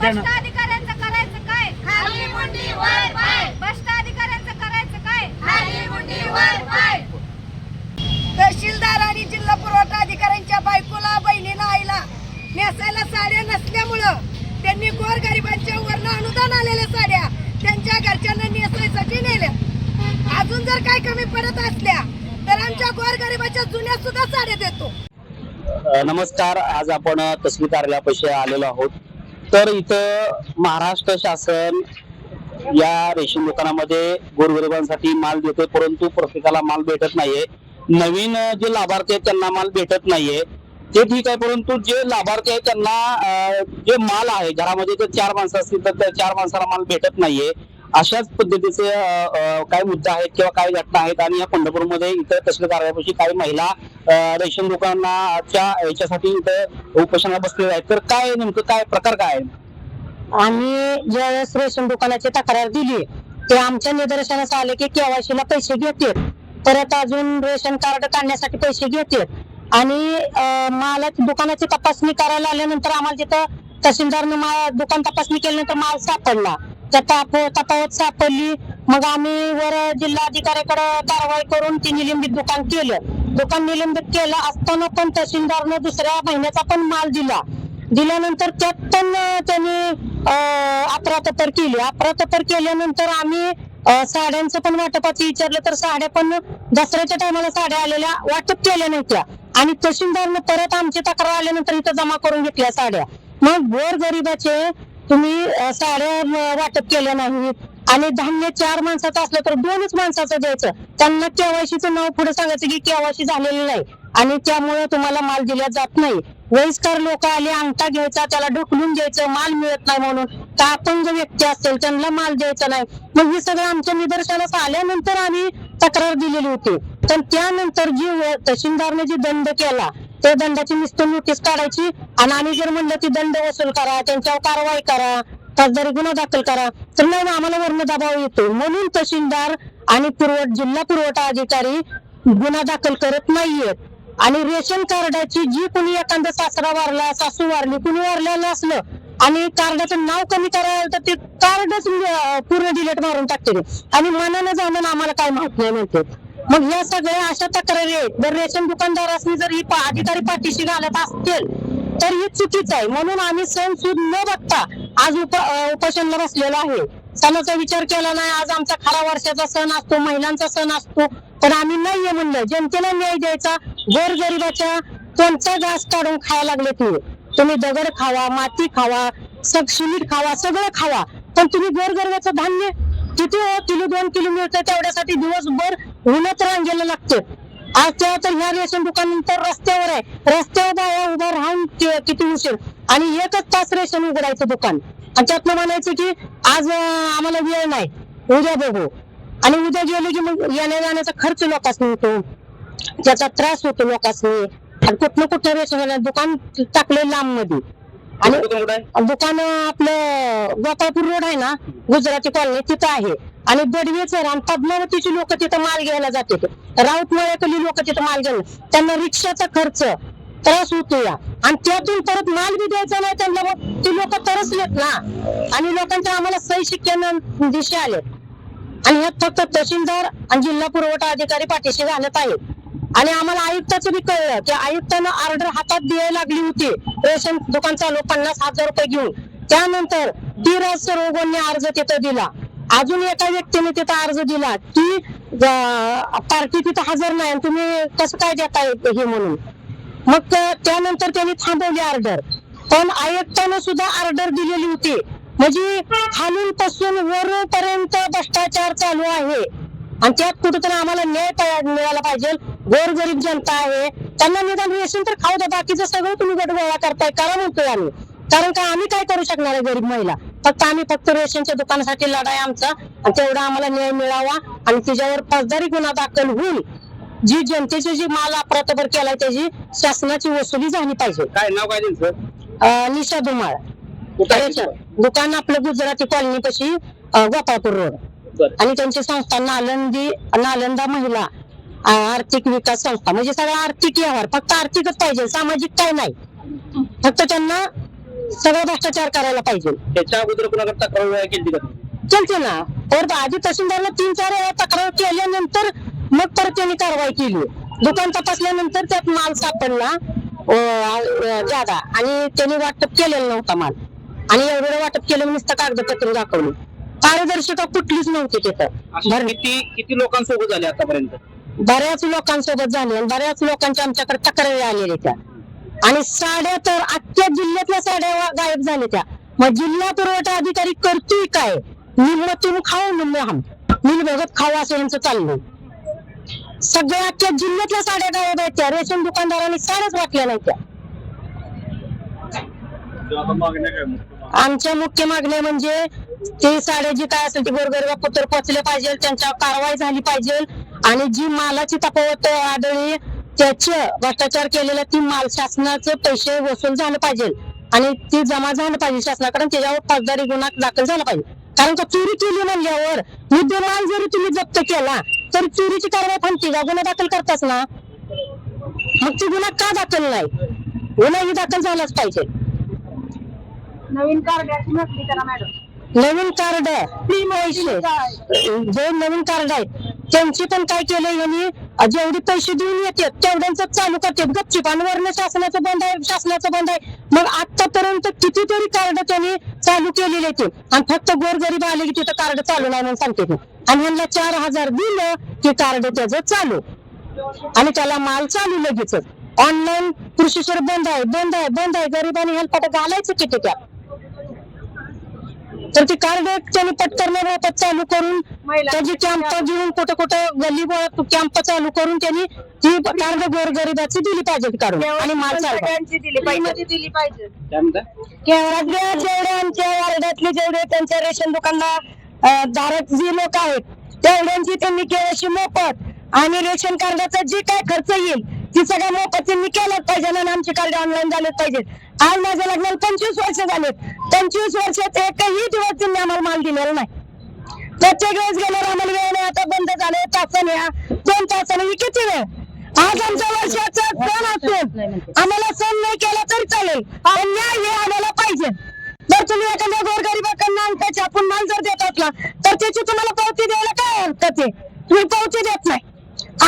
भ्रष्ट अधिकाऱ्यांचं करायचं काय? खाली मुंडी वर पाय. भ्रष्ट अधिकाऱ्यांचं करायचं काय? खाली मुंडी वर पाय. तहसीलदार आणि जिल्हा पुरवठा अधिकाऱ्यांच्या बायकोला बहिणीला आईला नेसायला साड्या नसल्यामुळं त्यांनी गोरगरिबांच्या वरनं अनुदान आलेल्या साड्या त्यांच्या घरच्यांना नेसायसाठी नेल्या. अजून जर काय कमी पडत असल्या तर आमच्या गोरगरिबाच्या जुन्या सुद्धा साड्या देतो. नमस्कार. आज आपण तहसील कार्यालयापाशी आलेलो आहोत. तर इथं महाराष्ट्र शासन या रेशन दुकानामध्ये गोरगरिबांसाठी माल देते परंतु प्रत्येकाला माल भेटत नाहीये. नवीन जे लाभार्थी आहेत त्यांना माल भेटत नाहीये. ते ठीक आहे परंतु जे लाभार्थी आहेत त्यांना जे माल आहे घरामध्ये जर चार माणसं असतील तर त्या चार माणसाला माल भेटत नाहीये. अशाच पद्धतीचे काय मुद्दा आहेत किंवा काय घटना आहेत आणि या पंढरपूरमध्ये इतर तहसील कार्यालयापाशी काही महिला रेशन दुकानाच्या याच्यासाठी इथं उपोषणाला बसलेल्या आहेत. तर काय नेमकं? काय प्रकार काय आहे? आम्ही ज्यावेळेस रेशन दुकानाची तक्रार दिली ते आमच्या निदर्शनास आले की केवायसी ला पैसे घेतात. परत अजून रेशन कार्ड काढण्यासाठी पैसे घेतील आणि माला दुकानाची तपासणी करायला आल्यानंतर आम्हाला तिथं तहसीलदारनं मा दुकान तपासणी केल्यानंतर माल सापडला. ताप तपावत सापडली. मग आम्ही वर जिल्हाधिकाऱ्याकडे कारवाई करून ती निलंबित दुकान केलं. दुकान निलंबित केलं असताना पण तहसीलदारनं दुसऱ्या महिन्याचा पण माल दिला. दिल्यानंतर त्यात पण त्यांनी अं, अफरातफर केली. अफरातफर केल्यानंतर आम्ही साड्यांचं पण वाटपाचं विचारलं तर साड्या पण दसऱ्याच्या टायमाला साड्या आलेल्या वाटप केल्या नव्हत्या. आणि तहसीलदारनं परत आमची तक्रार आल्यानंतर इथं जमा करून घेतल्या साड्या. मग गोर गरीबाचे तुम्ही साड्या वाटप केल्या नाही आणि धान्य चार माणसाचं असलं तर दोनच माणसाचं द्यायचं त्यांना केवायसीचं नाव पुढे सांगायचं की केवायसी झालेलं नाही. आणि त्यामुळे तुम्हाला माल दिला जात नाही. वयस्कर लोक आले अंगठा घ्यायचा त्याला ढकलून द्यायचं माल मिळत नाही म्हणून. का अपंग व्यक्ती असेल त्यांना माल द्यायचा नाही. मग हे सगळं आमच्या निदर्शनास आल्यानंतर आम्ही तक्रार दिलेली होती. पण त्यानंतर जी तहसीलदारने जी दंड केला त्या दंडाची नुसतं नोटीस काढायची आणि आम्ही जर म्हणलं ती दंड वसूल करा त्यांच्यावर कारवाई करा फौजदारी गुन्हा दाखल करा तर नाही आम्हाला वर्ण दबाव येतो. म्हणून तहसीलदार आणि पुरवठ जिल्हा पुरवठा अधिकारी गुन्हा दाखल करत नाहीयेत. आणि रेशन कार्डाची जी कुणी एखादा सासरा वारला सासू वारली कुणी वारलेलं असलं आणि कार्डाचं नाव कमी करायला तर ते कार्डच पूर्ण डिलेट मारून टाकते आणि मनानं जाणून आम्हाला काय माहीत नाही म्हणते मग या सगळ्या अशा तक्रारी आहेत. जर रेशन दुकानदारांनी जर ही अधिकारी पाठीशी घालत असतील तर ही चुकीच आहे. म्हणून आम्ही सण सूद न बघता आज उप अं, उपोषणला बसलेलो आहे. सणाचा विचार केला नाही. आज आमचा खरा वर्षाचा सण असतो महिलांचा सण असतो. पण आम्ही नाहीये म्हणलं. जनतेला न्याय द्यायचा. गोर गरिबाच्या कोणता घास काढून खायला लागले तुम्ही. तुम्ही दगड खावा माती खावा सग शिमीट खावा सगळं खावा. पण तुम्ही गोरगरबाचं धान्य किती हो? किलो दोन किलो मिळतं तेवढ्यासाठी दिवसभर उन्हात रांगेला लागते. आज त्या तर ह्या रेशन दुकान तर रस्त्यावर आहे. रस्त्यावर बाया उभा राहून किती उशीर. आणि एकच तास रेशन उघडायचं दुकान. आणि त्यातनं म्हणायचं की आज आम्हाला वेळ नाही. उद्या बघू. आणि उद्या गेलो की मग येण्या जाण्याचा खर्च लोकांनी होतो त्याचा त्रास होतो लोकांनी आणि कुठलं कुठलं रेशन दुकान टाकले लांबमध्ये आणि दुकान आपलं गोपाळपूर रोड आहे ना गुजराती कॉलनी तिथं आहे. आणि बडवेचं आणि पद्मावतीची लोक तिथं माल घ्यायला जाते राऊतमाळ्याकडली लोक तिथं माल घ्यायला त्यांना रिक्षाचा खर्च त्रास होतो या. आणि त्यातून परत माल बी द्यायचा नाही त्यांना मग. ती लोक तरसलेत ना. आणि लोकांच्या आम्हाला सही शिक्क्यानं दिशे आले. आणि हे फक्त तहसीलदार आणि जिल्हा पुरवठा अधिकारी पाठीशी घालत आहेत. आणि आम्हाला आयुक्ताचं बी कळलं की आयुक्तानं ऑर्डर हातात द्यायला लागली होती. रेशन दुकान चालू पन्नास हजार रुपये घेऊन. त्यानंतर धीरज सरोगोंनी अर्ज तिथं दिला. अजून एका व्यक्तीने तिथं अर्ज दिला की पार्टी तिथं हजर नाही आणि तुम्ही कसं काय देताय हे म्हणून? मग त्यानंतर त्यांनी थांबवली ऑर्डर पण आयुक्तानं सुद्धा ऑर्डर दिलेली होती. म्हणजे खालून पासून वरूपर्यंत भ्रष्टाचार चालू आहे. आणि त्यात कुठेतरी आम्हाला न्याय पा- मिळाला पाहिजे. गोरगरीब जनता आहे. त्यांना निदान रेशन तर खाऊ द्या. बाकीचं सगळं तुम्ही गडगोळा करताय. करा म्हणतोय आम्ही. कारण का आम्ही काय करू शकणार आहे गरीब महिला? फक्त आम्ही फक्त रेशनच्या दुकानासाठी लढाई आमचा. आणि तेवढा आम्हाला न्याय मिळावा. आणि तिच्यावर फौजदारी गुन्हा दाखल होऊन जी जनतेची जी माल अप्रतभर केलाय त्याची शासनाची वसुली झाली पाहिजे. काय नाव काय त्यांचं निशा धुमाळ. दुकान आपलं गुजराती कॉलनी पशी गोपाळपूर रोड. आणि त्यांची संस्था नालंदी नालंदा महिला आर्थिक विकास संस्था. म्हणजे सगळं आर्थिक व्यवहार. फक्त आर्थिकच पाहिजे. सामाजिक काय नाही. फक्त त्यांना सगळं भ्रष्टाचार करायला पाहिजे. त्याच्या अगोदर कुणाकडे तक्रार केली का? चलते ना. परत आधी तहसीलदारला तीन चार वेळा तक्रार केल्यानंतर मग परत त्यांनी कारवाई केली. दुकान तपासल्यानंतर त्यात माल सापडला जादा आणि त्यांनी वाटप केलेला नव्हता माल. आणि एवढं वाटप केलं नुसतं कागदपत्र दाखवली. पारदर्शकता कुठलीच नव्हती तिथं. किती किती लोकांसोबत झाले आतापर्यंत? बऱ्याच लोकांसोबत झाले आणि बऱ्याच लोकांच्या आमच्याकडे तक्रारी आलेल्या त्या. आणि साड्या तर अख्ख्या जिल्ह्यातल्या साड्या गायब झाल्या त्या. मग जिल्हा पुरवठा अधिकारी करतोय काय? निम्न तुम खाऊ निम्म हम. निल भगत खाऊ असं यांचं चाललंय. सगळ्या अख्ख्या जिल्ह्यातल्या साड्या गायब आहेत त्या. रेशन दुकानदारांनी साड्याच वाटल्या नाही त्या. आमच्या मुख्य मागण्या म्हणजे ते साड्या जी काय असेल ती गोरगरिबा पुत्र पोचले पाहिजे त्यांच्यावर कारवाई झाली पाहिजे आणि जी मालाची तफावत आढळली त्याचे भ्रष्टाचार केलेला ती माल शासनाचे पैसे वसूल झालं पाहिजे. आणि ती जमा झालं पाहिजे शासनाकडे त्याच्यावर फौजदारी गुन्हा दाखल झाला पाहिजे. कारण का चोरी केली म्हणल्यावर मुद्देमाल जरी तुम्ही जप्त केला तर चोरीची कारवाई थांबते का गुन्हा दाखल करताच ना. मग ती गुन्हा का दाखल नाही? गुन्हा ही दाखल झालाच पाहिजे. नवीन कार्डाची नोंदणी करा मॅडम. नवीन कार्ड जे नवीन कार्ड आहेत त्यांची पण काय केलंय यांनी? जेवढे पैसे देऊन येतात तेवढ्यांच चालू करतात. गपचिप. आणि वर्ण शासनाचं बंद आहे शासनाचं बंद आहे. मग आतापर्यंत कितीतरी कार्ड त्यांनी चालू केलेले होते आणि फक्त गोरगरीब आले की तिथं कार्ड चालू नाही म्हणून सांगते आणि ह्यांना चार हजार दिलं की कार्ड त्याचं चालू. आणि त्याला माल चालू लगेच. ऑनलाईन कृषी शेअर बंद आहे बंद आहे बंद आहे. गरिबांनी हेल्पाट घालायचं किती त्या तर ती कार्ड त्यांनी पटकरण्याबाबत चालू करून त्याची कॅम्प घेऊन कुठं कुठं गल्ली बोळात कॅम्प चालू करून त्यांनी ती कार्ड गोरगरिबाची दिली पाहिजे काढून आणि दिली पाहिजे. पाहिजे? केवळातल्या जेवढे आमच्या वार्डातले जेवढे त्यांच्या रेशन दुकानला धारक जे लोक आहेत तेवढ्यांची त्यांनी केवायसी मोफत आणि रेशन कार्डाचा जे काय खर्च येईल ती सगळ्या मोफत त्यांनी केलाच पाहिजे आणि आमचे कार्ड ऑनलाईन झालेच पाहिजेत. आज माझ्या लग्नाला पंचवीस वर्ष झाले. पंचवीस वर्षात एकही दिवस त्यांनी आम्हाला माल दिलेला नाही. प्रत्येक वेळेस गेल्यावर आम्हाला वेळ नाही आता बंद झाले तासाने या, दोन तासाने ही किती वेळ? आज आमच्या वर्षाचा सण असून आम्हाला सण नाही केला तरी चालेल पण न्याय हे आम्हाला पाहिजे. जर तुम्ही एखाद्या गोरगरिबाकडनं अंगठ्याची आपण माल जर देत असला तर त्याची तुम्हाला पावती द्यायला काय हरकत आहे? तुम्ही पावती देत नाही.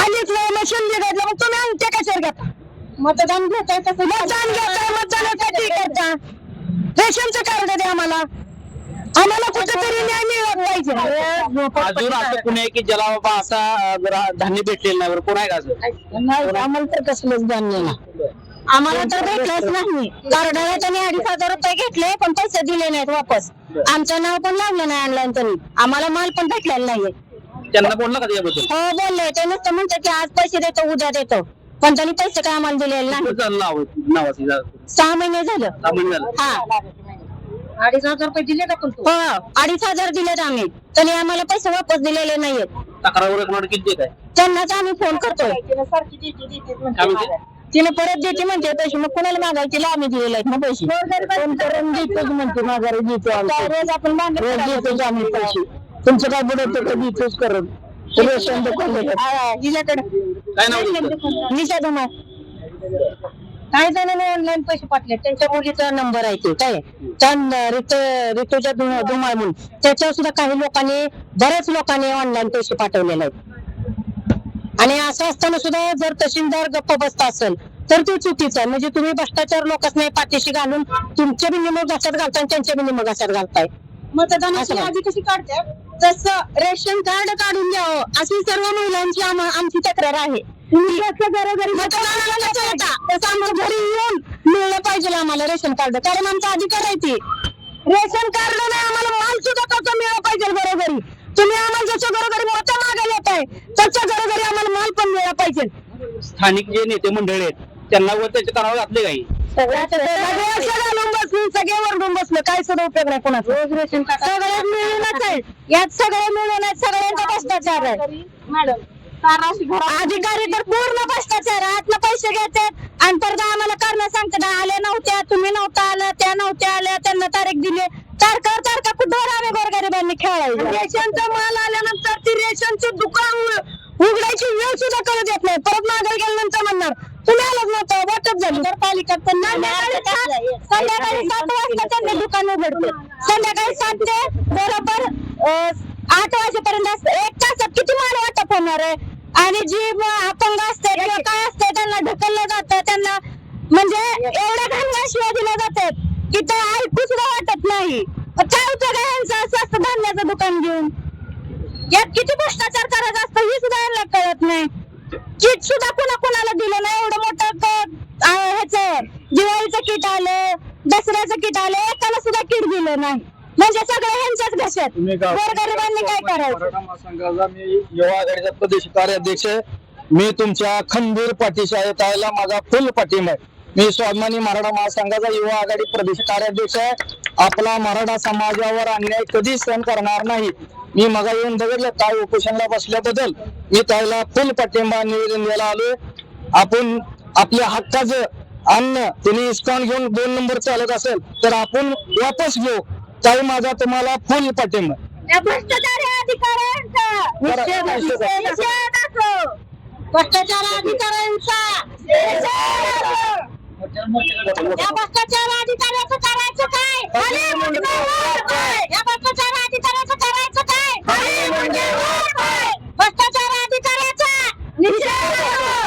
आलीच नाही मशीन बिघडलं मग तुम्ही अंगठ्या कशावर घेता? मतदान घेताय तसं मतदान घेताय मतदानासाठी करता रेशनचं कार्ड द्या आम्हाला. आम्हाला कुठेतरी न्याय मिळत पाहिजे अजून असं कोणी आहे की ज्याला बाबा असा जरा धान्य भेटलेलं नाही बरं? कोण आहे का असं नाही आम्हाला तर कसलंच धान्य नाही. आम्हाला तर भेटलंच नाही. कार्डाला त्यांनी अडीच हजार रुपये घेतले पण पैसे दिले नाहीत वापस. आमचं नाव पण लागलं नाही ऑनलाईन त्यांनी. आम्हाला माल पण भेटलेला नाहीये. त्यांना बोलला का त्याच्याबद्दल? हो बोलले. ते नुसतं म्हणतात की आज पैसे देतो उद्या देतो. पण त्यांनी पैसे काय आम्हाला दिलेले नाही नावाचं सहा महिने झालं. हा. अडीच हजार रुपये दिले का पण तू. हो अडीच हजार दिलेत आम्ही. त्यांनी आम्हाला पैसे वापस दिलेले नाहीयेत. तक्रार किती काय? त्यांनाच आम्ही फोन करतोय. सारखी देते देते काय म्हणते? तिने परत देते म्हणते पैसे. मग कोणाला मागायचे? तिला आम्ही दिलेले आहेत ना पैसे. फोन करून देतोच म्हणते माघारी देतो आमचे. रोज आपण रोज देतोच आम्ही पैसे. तुमचं काय बुडवतो तर देतोच करून. रेशन दुकान हिच्याकडे. काय नाव तुमचं? निशा धुमाळ. काही जणांनी ऑनलाईन पैसे पाठले त्यांच्या मुलीचा नंबर आहे ते काय? त्या ऋतू ऋतूच्या धु- धुमाळ म्हणून. त्याच्यावर सुद्धा काही लोकांनी बऱ्याच लोकांनी ऑनलाईन पैसे पाठवलेले आहेत आणि असं असताना सुद्धा जर तहसीलदार गप्प बसता असेल तर ते चुकीचं आहे. म्हणजे तुम्ही भ्रष्टाचार लोकांनी पाठीशी घालून तुमच्या बी निमक घासात घालताय आणि त्यांच्या बी निमक घासात घालताय. मतदानाची असं नाही. यादी कशी काढते तसं रेशन कार्ड काढून द्यावं अशी सर्व महिलांची आम- आमची तक्रार आहे. घरोघरी मतदानाला कसं येता? तसं आमच्या घरी येऊन मिळलं पाहिजे आम्हाला रेशन कार्ड. कारण आमचा अधिकार आहे ते. रेशन कार्ड नाही आम्हाला माल सुद्धा कसं मिळालं पाहिजे घरोघरी. तुम्ही आम्हाला जसं घरोघरी मतं मागायला येत आहे तसं घरोघरी आम्हाला माल पण मिळाला पाहिजे. स्थानिक जे नेते मंडळी आहेत त्यांना वर त्याचे कानावर घातले काही? सगळे सगळे वरडून बसले काय सुद्धा उपयोग नाही कोणाचा सगळ्यात मिळूनच आहे यात सगळे मिळून आहेत सगळ्यांचा भ्रष्टाचार आहे अधिकारी तर पूर्ण भ्रष्टाचार. आतलं पैसे घेतात आणि परत आम्हाला कारण सांगतात आल्या नव्हत्या तुम्ही नव्हता आल्या त्या नव्हत्या आल्या त्यांना तारीख दिली तारखा तारखा कुठं आम्ही गोरगरिबांनी खेळायचं रेशनचा माल आल्यानंतर ती रेशनची दुकान उघडायची वेळ सुद्धा करू देत नाही परत मागे गेल्यानंतर म्हणणार आलाच नव्हतं वाटप झाली. पण संध्याकाळी सात- संध्याकाळी सात वाजता त्यांनी दुकान उघडते. संध्याकाळी सात ते बरोबर आठ वाजेपर्यंत. एक तासात किती माल वाटप होणार आहे? आणि जी अपंग असते किंवा काय असते त्यांना ढकललं जातं. त्यांना म्हणजे एवढ्या घाणघाण शिवाय दिल्या जातात की ते ऐकू सुद्धा वाटत नाही. काय उपयोग आहे यांचा स्वस्त धान्याचं दुकान घेऊन. यात किती भ्रष्टाचार करायचा असतं हे सुद्धा यांना कळत नाही. किट सुद्धा कुणा कुणाला दिलं नाही. एवढं मोठं ह्याचं दिवाळीचं किट आलं दसऱ्याचं किट आलं एकाला सुद्धा किट दिलं नाही. म्हणजे सगळं ह्यांच्याच घशात. गोरगरिबांनी काय करायचं? मी युवा आघाडीचा प्रदेश कार्याध्यक्ष आहे. मी तुमच्या खंबीर पाठीशी आहे त्याला माझा फुल पाठिंबा आहे. मी स्वाभिमानी मराठा महासंघाचा युवा आघाडी प्रदेश कार्याध्यक्ष आहे. आपला मराठा समाजावर अन्याय कधीच सहन करणार नाही. मी मगा येऊन बघितलं काय उपोषणला बसल्याबद्दल मी त्याला फुल पाठिंबा निवेदन द्यायला आलोय आपण आपल्या हक्काचं अन्न तुम्ही इस्कॉन घेऊन दोन नंबर चालत असेल तर आपण वापस घेऊ त्याही माझा तुम्हाला फुल पाठिंबा भ्रष्टाचारी अधिकाऱ्यांचा. भ्रष्टाचार अधिकाऱ्यांचा. या खाली म्हणजे भ्रष्टाचार अधिकाऱ्याचा निषेध